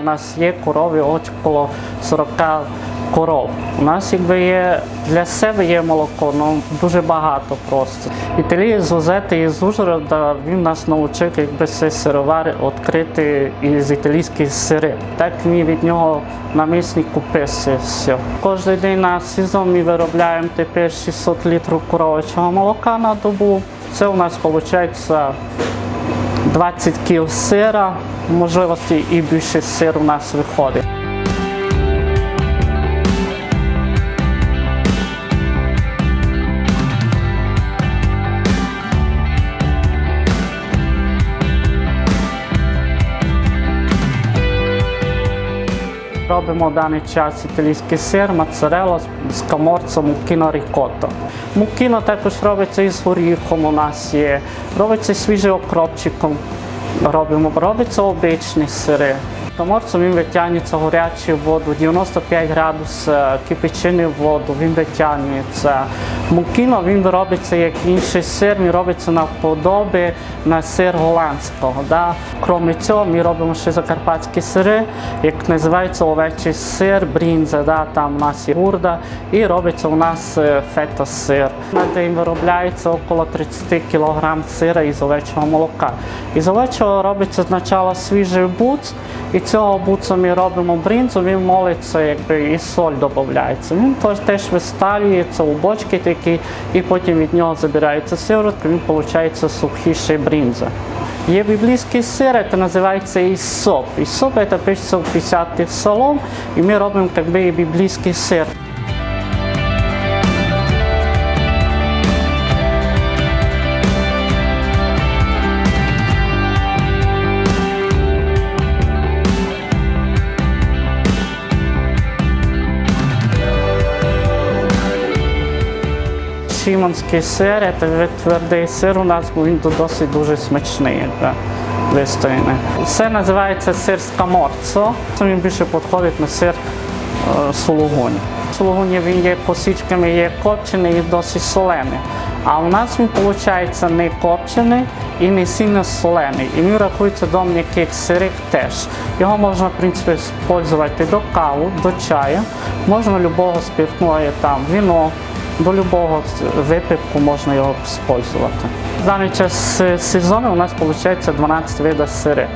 У нас є корови около 40 коров. У нас якби є для себе є молоко, ну дуже багато просто. Італії з Озети і з Ужгорода він нас навчив, якби це сировар відкрити із італійські сири. Так ми від нього на місці купили все. Кожен день на сезон ми виробляємо тепер 600 літрів коров'ячого молока на добу. Це у нас виходить 20 кіл сира, можливості і більше сир у нас виходить. Робимо в даний час італійський сир, моцарелла з- каморцем мукіно рікотто. Мукіно також робиться із горіхом у нас є, робиться свіжим окропчиком, робимо, робиться обичні сири. Каморцем він витягнеться в гарячу воду, 95 градусів кипячини воду, він витягнеться. Мукіно він робиться як інший сир, він робиться навподоби на сир голландського. Да? Крім цього, ми робимо ще закарпатські сири, як називається овечий сир, брінза, да? там у нас є бурда, і робиться у нас е, фета-сир. На день виробляється около 30 кг сира із овечого молока. Із овечого робиться спочатку свіжий буц, і цього буцу ми робимо бринзу, він молиться, якби і соль додається. Він теж- висталюється у бочки такі, і потім від нього забирається сиворотка, він виходить сухіший бринза. Є біблійський сир, це називається ісоп. Ісоп це пишеться в 50 солом, і ми робимо якби, біблійський сир. Шиманський сир, це твердий сир у нас, він досить дуже смачний. якби, Вистояний. Це називається сир з каморцо. Це він більше підходить на сир е, сулугунь. Сулугунь він є посічками, є копчений і досить солений. А у нас він виходить не копчений і не сильно солений. І він рахується до м'яких сирих теж. Його можна, в принципі, використовувати до каву, до чаю, можна любого спиртного, там віно, до любого випивку можна його спользувати. Даний час сезону у нас виходить 12 видів сири.